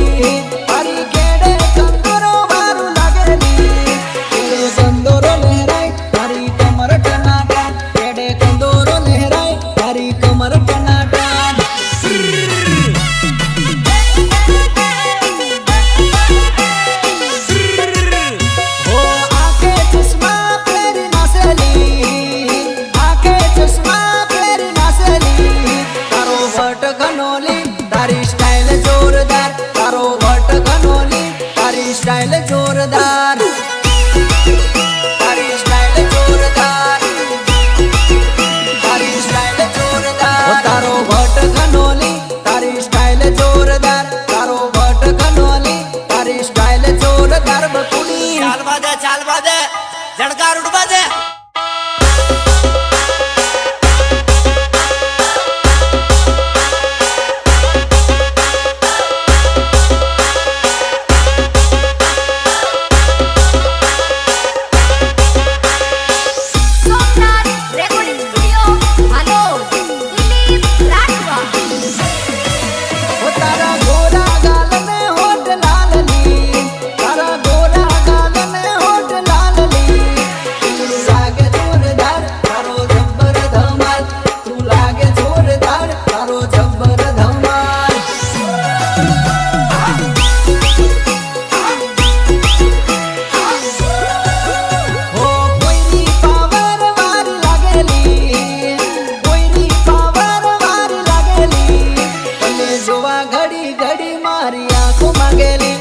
You. Style જોરદાર. તારી style જોરદાર. તારી સ્ટાઇલ જોરદાર. તારો વટ ઘનોલી તારી સ્ટાઇલ જોરદાર. તારો વટ ઘનોલી તારી સ્ટાઇલ જોરદાર બકુલી. ચાલ બાદે ચાલ બાદે My girl,